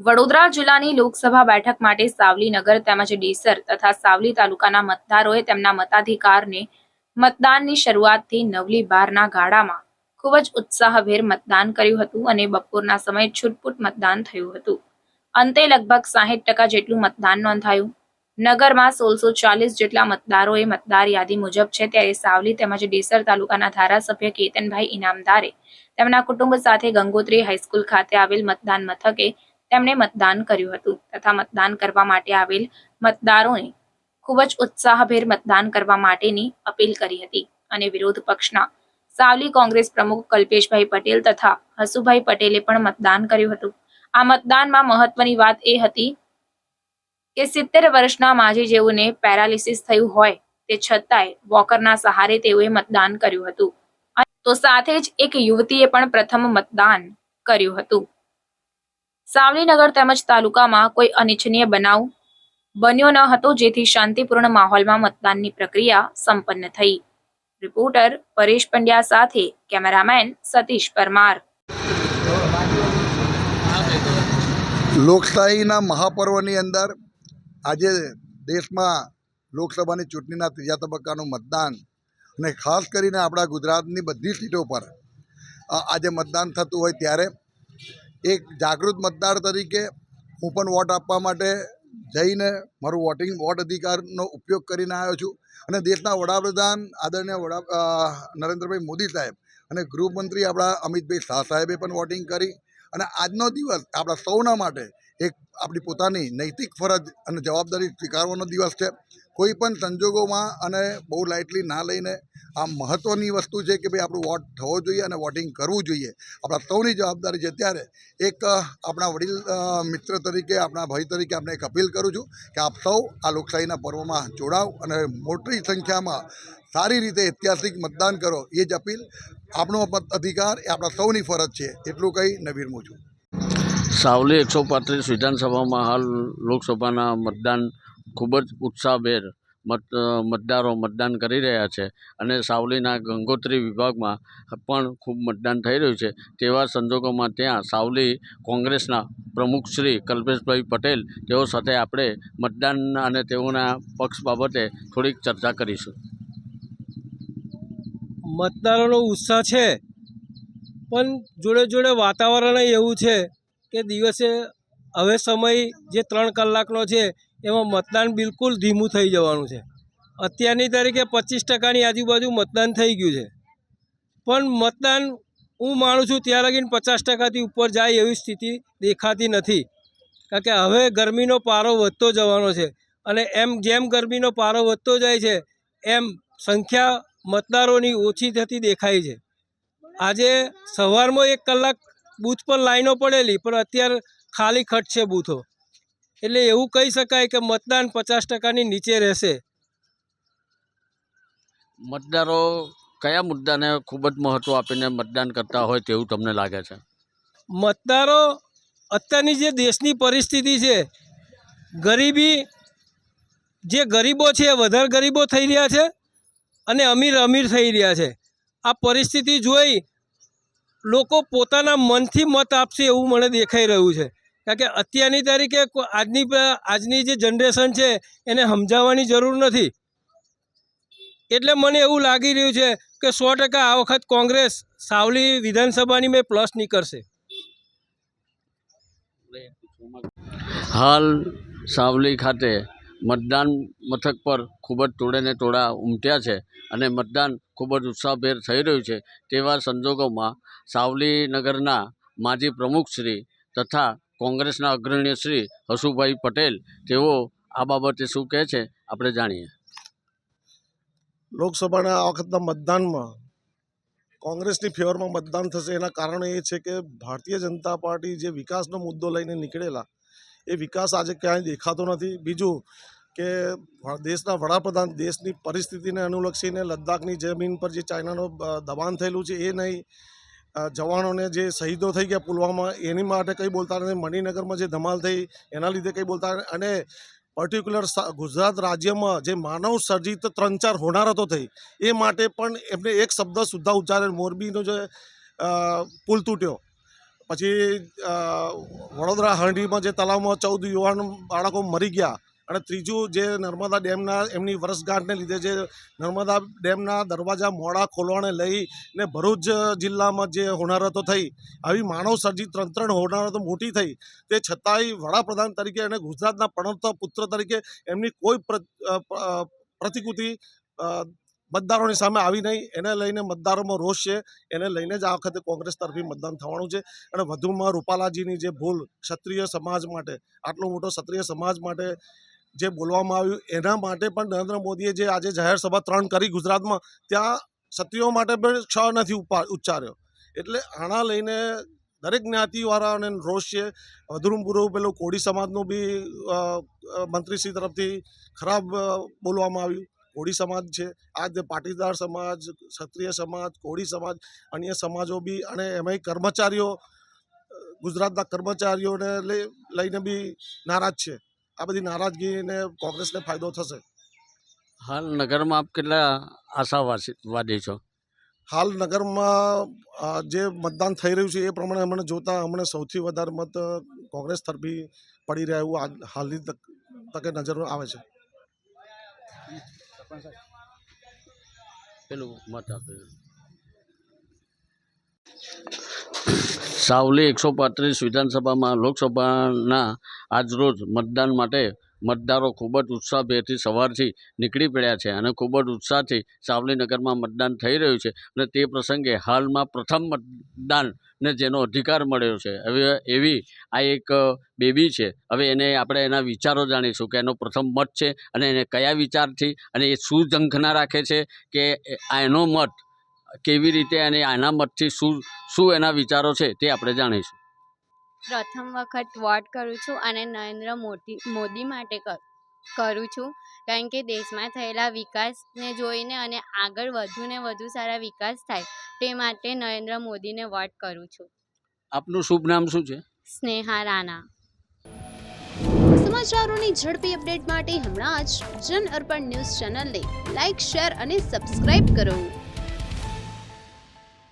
વડોદરા જિલ્લાની લોકસભા બેઠક માટે સાવલી તેમજ ડીસર તથા સાવલી તાલુકાના મતદારોએ તેમના મતાધિકારને મતદાનની શરૂઆતથી નવલી બારના ગાળામાં ખૂબ જ ઉત્સાહભેર મતદાન કર્યું હતું અને બપોરના સમયે છૂટપૂટ મતદાન થયું હતું. અંતે લગભગ સાહીઠ ટકા જેટલું મતદાન નોંધાયું. નગરમાં સોળસો ચાલીસ જેટલા મતદારોએ મતદાર યાદી મુજબ છે, ત્યારે સાવલી તેમજ ડેસર તાલુકાના ધારાસભ્ય કેતનભાઈ ઇનામદારે તેમના કુટુંબ સાથે ગંગોત્રી હાઈસ્કૂલ ખાતે આવેલ મતદાન મથકે તેમણે મતદાન કર્યું હતું તથા મતદાન કરવા માટે આવેલ મતદારોને ખૂબ જ ઉત્સાહભેર મતદાન કરવા માટેની અપીલ કરી હતી અને વિરોધ પક્ષના સાવલી કોંગ્રેસ પ્રમુખ કલ્પેશભાઈ પટેલ તથા હસુભાઈ પટેલે પણ મતદાન કર્યું હતું. આ મતદાનમાં મહત્વની વાત એ હતી કે સિત્તેર વર્ષના માજી જેઓને પેરાલિસિસ થયું હોય તે છતાંય વોકરના સહારે તેઓએ મતદાન કર્યું હતું. તો સાથે જ એક યુવતીએ પણ પ્રથમ મતદાન કર્યું હતું. સાવલીનગર તેમજ તાલુકામાં કોઈ અનિચ્છનીય બનાવ બન્યો ન હતો, જેથી શાંતિપૂર્ણ માહોલમાં મતદાનની પ્રક્રિયા સંપન્ન થઈ. રિપોર્ટર પરેશ પંડ્યા સાથે કેમેરામેન સતીશ પરમાર. લોકશાહીના મહાપર્વની અંદર આજે દેશમાં લોકસભાની ચૂંટણીના ત્રીજા તબક્કાનું મતદાન અને ખાસ કરીને આપણા ગુજરાતની બધી સીટો પર આજે મતદાન થતું હોય ત્યારે એક જાગૃત મતદાર તરીકે હું પણ વોટ આપવા માટે જઈને મારું વોટિંગ વોટ અધિકારનો ઉપયોગ કરીને આવ્યો છું. અને દેશના વડાપ્રધાન આદરણીય વડા નરેન્દ્રભાઈ મોદી સાહેબ અને ગૃહમંત્રી આપણા અમિતભાઈ શાહ સાહેબે પણ વોટિંગ કરી. અને આજનો દિવસ આપણા સૌના માટે એક આપણી પોતાની નૈતિક ફરજ અને જવાબદારી સ્વીકારવાનો દિવસ છે. કોઈ પણ સંજોગોમાં અને બહુ લાઇટલી ના લઈને આ મહત્ત્વની વસ્તુ છે કે ભાઈ આપણું વોટ થવો જોઈએ અને વોટિંગ કરવું જોઈએ. આપણા સૌની જવાબદારી છે. ત્યારે એક આપણા વડીલ મિત્ર તરીકે, આપણા ભાઈ તરીકે આપણે એક અપીલ કરું છું કે આપ સૌ આ લોકશાહીના પર્વમાં જોડાવ અને મોટી સંખ્યામાં સારી રીતે ઐતિહાસિક મતદાન કરો. એ જ અપીલ આપણો અધિકાર એ આપણા સૌની ફરજ છે. એટલું કહી ને છું સાવલી એકસો પાંત્રીસ વિધાનસભામાં હાલ લોકસભાના મતદાન ખૂબ જ ઉત્સાહભેર મત મતદારો મતદાન કરી રહ્યા છે અને સાવલીના ગંગોત્રી વિભાગમાં પણ ખૂબ મતદાન થઈ રહ્યું છે. તેવા સંજોગોમાં ત્યાં સાવલી કોંગ્રેસના પ્રમુખ શ્રી કલ્પેશભાઈ પટેલ, તેઓ સાથે આપણે મતદાન અને તેઓના પક્ષ બાબતે થોડીક ચર્ચા કરીશું. મતદારોનો ઉત્સાહ છે, પણ જોડે જોડે વાતાવરણ એવું છે કે દિવસે હવે સમય જે ત્રણ કલાકનો છે એમાં મતદાન બિલકુલ ધીમું થઈ જવાનું છે. અત્યારની તારીખે પચીસ ટકાની આજુબાજુ મતદાન થઈ ગયું છે. પણ મતદાન હું માનું છું ત્યાં લગીને પચાસ ટકાથી ઉપર જાય એવી સ્થિતિ દેખાતી નથી. કારણ કે હવે ગરમીનો પારો વધતો જવાનો છે અને એમ જેમ ગરમીનો પારો વધતો જાય છે, એમ સંખ્યા મતદારોની ઓછી થતી દેખાય છે. આજે સવારમાં એક કલાક બૂથ પર લાઈનો પડેલી, પણ અત્યારે ખાલી ખટ છે બૂથો. એટલે એવું કહી શકાય કે મતદાન પચાસ ટકાની નીચે રહેશે. મતદારો કયા મુદ્દાને ખૂબ જ મહત્ત્વ આપીને મતદાન કરતા હોય તેવું તમને લાગે છે? મતદારો અત્યારની જે દેશની પરિસ્થિતિ છે ગરીબી જે ગરીબો છે એ વધારે ગરીબો થઈ રહ્યા છે અને અમીર અમીર થઈ રહ્યા છે. આ પરિસ્થિતિ જોઈ લોકો પોતાના મનથી મત આપશે એવું મને દેખાઈ રહ્યું છે. કારણ કે અત્યારની તારીખે આજની આજની જે જનરેશન છે, એને સમજાવવાની જરૂર નથી. એટલે મને એવું લાગી રહ્યું છે કે સો ટકા આ વખત કોંગ્રેસ સાવલી વિધાનસભાની મેં પ્લસ નીકળશે. હાલ સાવલી ખાતે મતદાન મથક પર ખૂબ જ ટોળે ને ટોળા ઉમટ્યા છે અને મતદાન ખૂબ જ ઉત્સાહભેર થઈ રહ્યું છે તેવા સંજોગોમાં સાવલી નગરના માજી પ્રમુખશ્રી તથા કોંગ્રેસના અગ્રણી શ્રી હસુભાઈ પટેલ, તેઓ આ બાબતે શું કહે છે? આપણે જાણીએ. લોકસભાના આ વખતના મતદાનમાં કોંગ્રેસની ફેવરમાં મતદાન થશે એના કારણે એ છે કે ભારતીય જનતા પાર્ટી જે વિકાસનો મુદ્દો લઈને નીકળેલા, એ વિકાસ આજે ક્યાંય દેખાતો નથી. બીજું કે દેશના વડાપ્રધાન દેશની પરિસ્થિતિને અનુલક્ષીને લદ્દાખની જમીન પર જે ચાઇનાનું દબાણ થયેલું છે એ નહીં જવાનોને જે શહીદો થઈ ગયા પુલવામા, એની માટે કંઈ બોલતા નથી. મણિનગરમાં જે ધમાલ થઈ, એના લીધે કંઈ બોલતા અને પર્ટિક્યુલર ગુજરાત રાજ્યમાં જે માનવ સર્જિત ત્રણ ચાર હોનારતો થઈ, એ માટે પણ એમને એક શબ્દ સુદ્ધા ઉચ્ચારે મોરબીનો જે પુલ તૂટ્યો. પછી વડોદરા હાંડીમાં જે તલાવમાં ચૌદ યુવાન બાળકો મરી ગયા. અને ત્રીજું જે નર્મદા ડેમના એમની વર્ષગાંઠને લીધે જે નર્મદા ડેમના દરવાજા મોડા ખોલવાને લઈને ભરૂચ જિલ્લામાં જે હોનારતો થઈ, આવી માનવ સર્જિત ત્રણ ત્રણ હોનારતો મોટી થઈ, તે છતાંય વડાપ્રધાન તરીકે અને ગુજરાતના પ્રણવતા પુત્ર તરીકે એમની કોઈ પ્રતિકૃતિ મતદારોની સામે આવી નહીં. એને લઈને મતદારોમાં રોષ છે. એને લઈને જ આ વખતે કોંગ્રેસ તરફી મતદાન થવાનું છે. અને વધુમાં રૂપાલાજીની જે ભૂલ ક્ષત્રિય સમાજ માટે, આટલો મોટો ક્ષત્રિય સમાજ માટે જે બોલવામાં આવ્યું, એના માટે પણ નરેન્દ્ર મોદીએ જે આજે જાહેર સભા ત્રણ કરી ગુજરાતમાં, ત્યાં ક્ષત્રિયો માટે પણ ક્ષ નથી ઉચ્ચાર્યો. એટલે આણા લઈને દરેક જ્ઞાતિવાળાને રોષ છે વધુમાં પેલું કોળી સમાજનું બી મંત્રીશ્રી તરફથી ખરાબ બોલવામાં આવ્યું. કોળી સમાજ છે, આ જે પાટીદાર સમાજ, ક્ષત્રિય સમાજ, કોળી સમાજ, અન્ય સમાજો બી, અને એમાંય કર્મચારીઓ ગુજરાતના કર્મચારીઓને લઈ, લઈને બી નારાજ છે. આ બધી નારાજગીને કોંગ્રેસને ફાયદો થશે? હાલ નગરમાં આપ કેટલા આશાવાસી વાદી છો? હાલ નગરમાં જે મતદાન થઈ રહ્યું છે એ પ્રમાણે અમને જોતા અમને સૌથી વધારે મત કોંગ્રેસ તરફી પડી રહ્યા એવું હાલની તક- તકે નજર આવે છે. પેલું મત આપે. સાવલી એકસો પાંત્રીસ વિધાનસભામાં લોકસભાના આજરોજ મતદાન માટે મતદારો ખૂબ જ ઉત્સાહભેરથી સવારથી નીકળી પડ્યા છે અને ખૂબ જ ઉત્સાહથી સાવલી નગરમાં મતદાન થઈ રહ્યું છે અને તે પ્રસંગે હાલમાં પ્રથમ મતદાનને જેનો અધિકાર મળ્યો છે. હવે એવી આ એક બેબી છે. હવે એને આપણે એના વિચારો જાણીશું કે એનો પ્રથમ મત છે અને એને કયા વિચારથી અને એ શું ઝંખના રાખે છે કે આ એનો મત કેવી રીતે અને આના મતથી શું શું એના વિચારો છે તે આપણે જાણીશું. પ્રથમ વખત વોટ કરું છું અને નરેન્દ્ર મોદી મોદી માટે કરું છું. કારણ કે દેશમાં થયેલા વિકાસને જોઈને અને આગળ વધુ ને વધુ સારા વિકાસ થાય તે માટે નરેન્દ્ર મોદીને વોટ કરું છું. આપનું શુભ નામ શું છે? સ્નેહા રાણા. સમાચારોની ઝડપી અપડેટ માટે હમણાં જ જન અર્પણ ન્યૂઝ ચેનલને લાઇક શેર અને સબસ્ક્રાઇબ કરો.